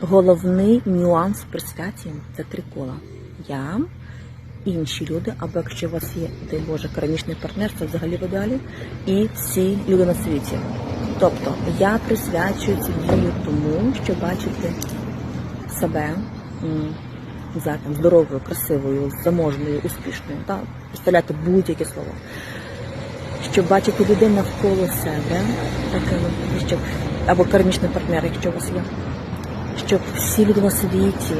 головний нюанс при святі це три кола. Я, інші люди, або якщо у вас є, дай Боже, кармічний партнер, це взагалі в ідеалі, і всі люди на світі. Тобто я присвячую цю дію тому, що бачити себе знаю, там, здоровою, красивою, заможною, успішною, та представляти будь-яке слово. Щоб бачити людей навколо себе, такими, щоб або кармічний партнер, якщо у вас є, щоб всі люди на світі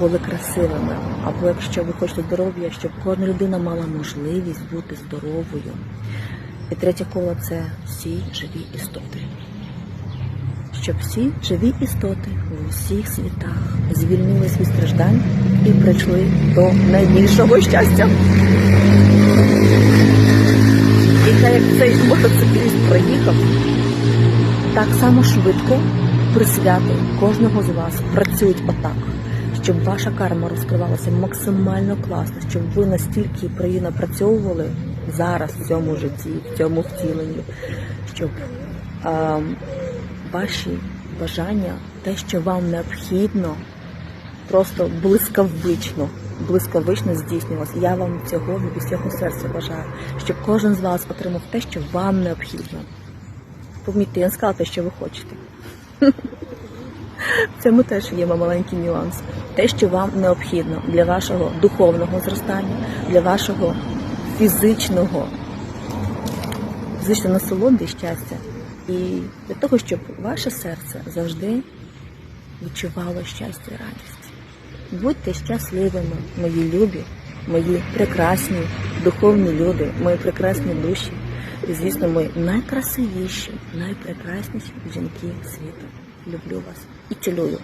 були красивими, або якщо ви хочете здоров'я, щоб кожна людина мала можливість бути здоровою. І третє коло це всі живі істоти. Щоб всі живі істоти у всіх світах звільнились від страждань і прийшли до найбільшого щастя. І так як цей мотоцикліст проїхав, так само швидко присвяти кожного з вас працюють отак, щоб ваша карма розкривалася максимально класно, щоб ви настільки її напрацьовували зараз в цьому житті, в цьому втіленні, щоб ем, ваші бажання, те, що вам необхідно, просто блискавично, блискавично здійснювалося. Я вам цього від усього серця бажаю, щоб кожен з вас отримав те, що вам необхідно. Помітьте, я сказала те, що ви хочете. В цьому теж є маленький нюанс. Те, що вам необхідно для вашого духовного зростання, для вашого фізичного, фізичної насолоди і щастя. І для того, щоб ваше серце завжди відчувало щастя і радість. Будьте щасливими, мої любі, мої прекрасні духовні люди, мої прекрасні душі. І, звісно, ми найкрасивіші, найпрекрасніші жінки світу. Люблю вас і цілую.